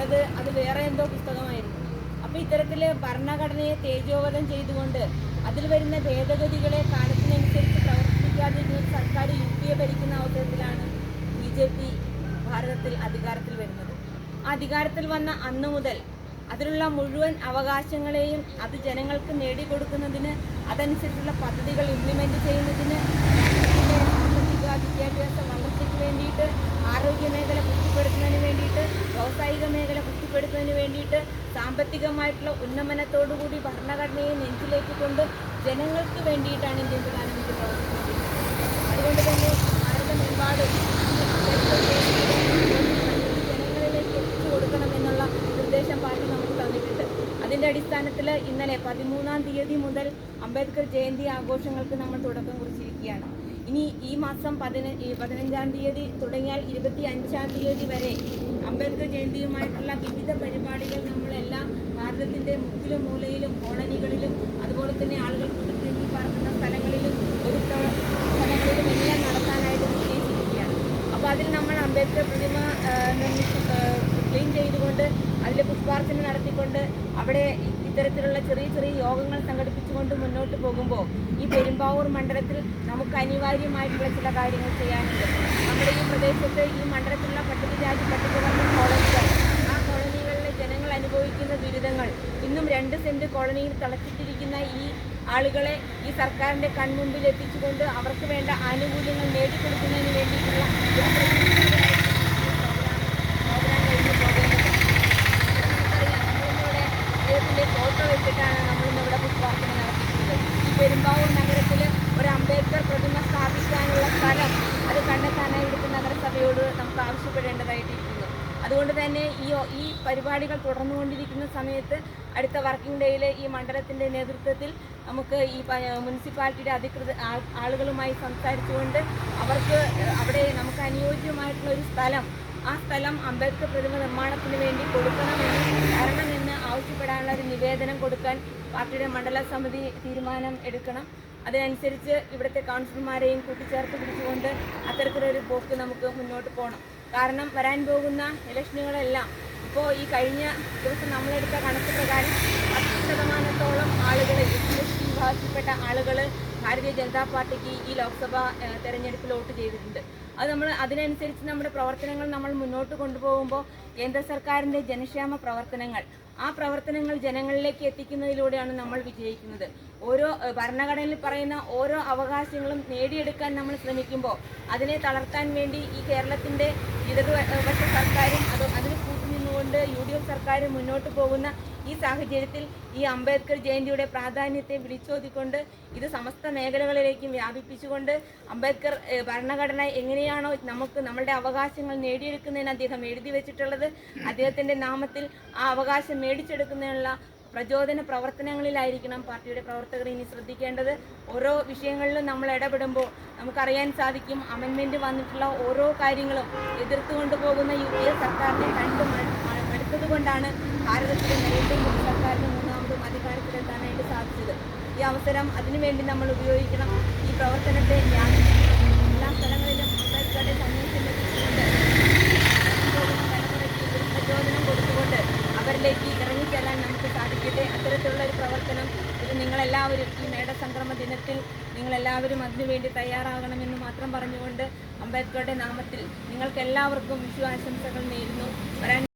കണ്ടത് അത് വേറെ എന്തോ പുസ്തകമായിരുന്നു. അപ്പൊ ഇത്തരത്തിൽ ഭരണഘടനയെ തേജോവധം ചെയ്തുകൊണ്ട് അതിൽ വരുന്ന ഭേദഗതികളെ കാലത്തിനനുസരിച്ച് പ്രവർത്തിക്കാതെ സർക്കാർ യു പി എ ഭരിക്കുന്ന അവസരത്തിലാണ് ബി ജെ പി ഭാരതത്തിൽ അധികാരത്തിൽ വരുന്നത്. അധികാരത്തിൽ വന്ന അന്നു മുതൽ അതിലുള്ള മുഴുവൻ അവകാശങ്ങളെയും അത് ജനങ്ങൾക്ക് നേടിക്കൊടുക്കുന്നതിന് അതനുസരിച്ചുള്ള പദ്ധതികൾ ഇംപ്ലിമെന്റ് ചെയ്യുന്നതിന് പുഷ്ടിപ്പെടുത്തുന്നതിന് വേണ്ടിയിട്ട് സാമ്പത്തികമായിട്ടുള്ള ഉന്നമനത്തോടുകൂടി ഭരണഘടനയെ നെഞ്ചിലേക്ക് കൊണ്ട് ജനങ്ങൾക്ക് വേണ്ടിയിട്ടാണ് ഇന്ത്യൻ പ്രധാനമന്ത്രി പ്രവർത്തിക്കുന്നത്. അതുകൊണ്ട് തന്നെ ഭാരതമെമ്പാടും അടിസ്ഥാനത്തിൽ ഇന്നലെ പതിമൂന്നാം തീയതി മുതൽ അംബേദ്കർ ജയന്തി ആഘോഷങ്ങൾക്ക് നമ്മൾ തുടക്കം കുറിച്ചിരിക്കുകയാണ്. ഇനി ഈ മാസം പതിന പതിനഞ്ചാം തീയതി തുടങ്ങിയാൽ ഇരുപത്തി അഞ്ചാം തീയതി വരെ അംബേദ്കർ ജയന്തിയുമായിട്ടുള്ള വിവിധ പരിപാടികൾ നമ്മളെല്ലാം ഭാരതത്തിന്റെ മുക്കിലും മൂലയിലും കോളനികളിലും അതുപോലെ തന്നെ ആളുകൾ കുടുംബത്തിൽ പാർക്കുന്ന സ്ഥലങ്ങളിലും ഒരു സ്ഥലങ്ങളിലും എല്ലാം നടത്താനായിട്ട് നിശ്ചയിച്ചിരിക്കുകയാണ് അപ്പോൾ അതിൽ നമ്മൾ അംബേദ്കർ പ്രതിമ ക്ലീൻ ചെയ്തുകൊണ്ട് അതിൽ പുഷ്പാർച്ചന നടത്തിക്കൊണ്ട് അവിടെ ഇത്തരത്തിലുള്ള ചെറിയ ചെറിയ യോഗങ്ങൾ സംഘടിപ്പിച്ചുകൊണ്ട് മുന്നോട്ട് പോകുമ്പോൾ ഈ പെരുമ്പാവൂർ മണ്ഡലത്തിൽ നമുക്ക് അനിവാര്യമായിട്ടുള്ള ചില കാര്യങ്ങൾ ചെയ്യാനുണ്ട്. നമ്മുടെ ഈ പ്രദേശത്ത് ഈ മണ്ഡലത്തിലുള്ള പട്ടികജാതി പട്ടികവർഗ കോളനികൾ ആ കോളനികളിലെ ജനങ്ങൾ അനുഭവിക്കുന്ന ദുരിതങ്ങൾ ഇന്നും രണ്ട് സെന്റ് കോളനിയിൽ തളച്ചിട്ടിരിക്കുന്ന ഈ ആളുകളെ ഈ സർക്കാരിന്റെ കൺമുമ്പിൽ എത്തിച്ചുകൊണ്ട് അവർക്ക് വേണ്ട ആനുകൂല്യങ്ങൾ നേടിക്കൊടുക്കുന്നതിന് വേണ്ടിയിട്ടുള്ള ഒരു പ്രത്യേകതയായിരിക്കും ഈ പ്രോഗ്രാം കഴിഞ്ഞു പോകേണ്ടത് നമുക്കറിയാം നമ്മളിന്നിവിടെ അദ്ദേഹത്തിന്റെ ഫോട്ടോ വെച്ചിട്ടാണ് നമ്മളിന്നിവിടെ പുഷ്പാർച്ചന നടത്തിയിട്ടുള്ളത് ഈ പെരുമ്പാവൂർ നഗരത്തിൽ ഒരു അംബേദ്കർ പ്രതിമ സ്ഥാപിക്കാനുള്ള സ്ഥലം അത് കണ്ടെത്താനായി ഇവിടുത്തെ നഗരസഭയോട് നമുക്ക് ആവശ്യപ്പെടേണ്ടതായിട്ടിരിക്കുന്നു അതുകൊണ്ട് തന്നെ ഈ ഈ പരിപാടികൾ തുടർന്നുകൊണ്ടിരിക്കുന്ന സമയത്ത് അടുത്ത വർക്കിംഗ് ഡേയിൽ ഈ മണ്ഡലത്തിന്റെ നേതൃത്വത്തിൽ നമുക്ക് ഈ മുനിസിപ്പാലിറ്റിയുടെ അധികൃത ആളുകളുമായി സംസാരിച്ചുകൊണ്ട് അവർക്ക് അവിടെ നമുക്ക് അനുയോജ്യമായിട്ടുള്ള ഒരു സ്ഥലം ആ സ്ഥലം അംബേദ്കർ പ്രതിമ നിർമ്മാണത്തിന് വേണ്ടി കൊടുക്കണമെന്ന് തരണമെന്ന് ആവശ്യപ്പെടാനുള്ള ഒരു നിവേദനം കൊടുക്കാൻ പാർട്ടിയുടെ മണ്ഡല സമിതി തീരുമാനം എടുക്കണം. അതിനനുസരിച്ച് ഇവിടുത്തെ കൗൺസിലർമാരെയും കൂട്ടിച്ചേർത്ത് പിടിച്ചുകൊണ്ട് അത്തരത്തിലൊരു പോക്ക് നമുക്ക് മുന്നോട്ട് പോകണം കാരണം വരാൻ പോകുന്ന ഇലക്ഷനുകളെല്ലാം. ഇപ്പോൾ ഈ കഴിഞ്ഞ ദിവസം നമ്മളെടുത്ത കണക്ക് പ്രകാരം പത്ത് ശതമാനത്തോളം ആളുകൾ എസ് സി എസ് ടി വിഭാഗത്തിൽപ്പെട്ട ആളുകൾ ഭാരതീയ ജനതാ പാർട്ടിക്ക് ഈ ലോക്സഭാ തെരഞ്ഞെടുപ്പിൽ വോട്ട് ചെയ്തിട്ടുണ്ട്. അത് നമ്മൾ അതിനനുസരിച്ച് നമ്മുടെ പ്രവർത്തനങ്ങൾ നമ്മൾ മുന്നോട്ട് കൊണ്ടുപോകുമ്പോൾ കേന്ദ്ര സർക്കാരിന്റെ ജനക്ഷേമ പ്രവർത്തനങ്ങൾ ആ പ്രവർത്തനങ്ങൾ ജനങ്ങളിലേക്ക് എത്തിക്കുന്നതിലൂടെയാണ് നമ്മൾ വിജയിക്കുന്നത്. ഓരോ ഭരണഘടനയിൽ പറയുന്ന ഓരോ അവകാശങ്ങളും നേടിയെടുക്കാൻ നമ്മൾ ശ്രമിക്കുമ്പോൾ അതിനെ തളർത്താൻ വേണ്ടി ഈ കേരളത്തിന്റെ ഇടതുപക്ഷ സർക്കാരും അത് അതിന് കൂട്ടുനിന്നുകൊണ്ട് യു ഡി എഫ് സർക്കാരും മുന്നോട്ട് പോകുന്ന ഈ സാഹചര്യത്തിൽ ഈ അംബേദ്കർ ജയന്തിയുടെ പ്രാധാന്യത്തെ വിളിച്ചോതിക്കൊണ്ട് ഇത് സമസ്ത മേഖലകളിലേക്കും വ്യാപിപ്പിച്ചുകൊണ്ട് അംബേദ്കർ ഭരണഘടന എങ്ങനെയാണോ നമുക്ക് നമ്മളുടെ അവകാശങ്ങൾ നേടിയെടുക്കുന്നതിന് അദ്ദേഹം എഴുതി വെച്ചിട്ടുള്ളത്. അദ്ദേഹത്തിന്റെ നാമത്തിൽ ആ അവകാശം മേടിച്ചെടുക്കുന്നതിനുള്ള പ്രചോദന പ്രവർത്തനങ്ങളിലായിരിക്കണം പാർട്ടിയുടെ പ്രവർത്തകർ ഇനി ശ്രദ്ധിക്കേണ്ടത്. ഓരോ വിഷയങ്ങളിലും നമ്മൾ ഇടപെടുമ്പോൾ നമുക്കറിയാൻ സാധിക്കും അമെൻമെന്റ് വന്നിട്ടുള്ള ഓരോ കാര്യങ്ങളും എതിർത്തുകൊണ്ട് പോകുന്ന യു പി എ സർക്കാരിനെ കണ്ട് മടുത്തത് കൊണ്ടാണ് ഭാരതത്തിലെ നേരിട്ടും സർക്കാരിന് മൂന്നാമതും അധികാരത്തിലെത്താനായിട്ട് സാധിച്ചത്. ഈ അവസരം അതിനുവേണ്ടി നമ്മൾ ഉപയോഗിക്കണം. ഈ പ്രവർത്തനത്തെ ഞാൻ എല്ലാ സ്ഥലങ്ങളിലും അംബേദ്കറുടെ സന്ദേശം എത്തിച്ചുകൊണ്ട് പ്രചോദനം കൊടുത്തുകൊണ്ട് അവരിലേക്ക് ഇറങ്ങിച്ചെല്ലാൻ നമുക്ക് സാധിക്കട്ടെ. അത്തരത്തിലുള്ള ഒരു പ്രവർത്തനം ഇത് നിങ്ങളെല്ലാവരും ഈ മേടസംക്രമ ദിനത്തിൽ നിങ്ങളെല്ലാവരും അതിനുവേണ്ടി തയ്യാറാകണമെന്ന് മാത്രം പറഞ്ഞുകൊണ്ട് അംബേദ്കറുടെ നാമത്തിൽ നിങ്ങൾക്ക് എല്ലാവർക്കും വിഷു ആശംസകൾ നേരുന്നു. വരാൻ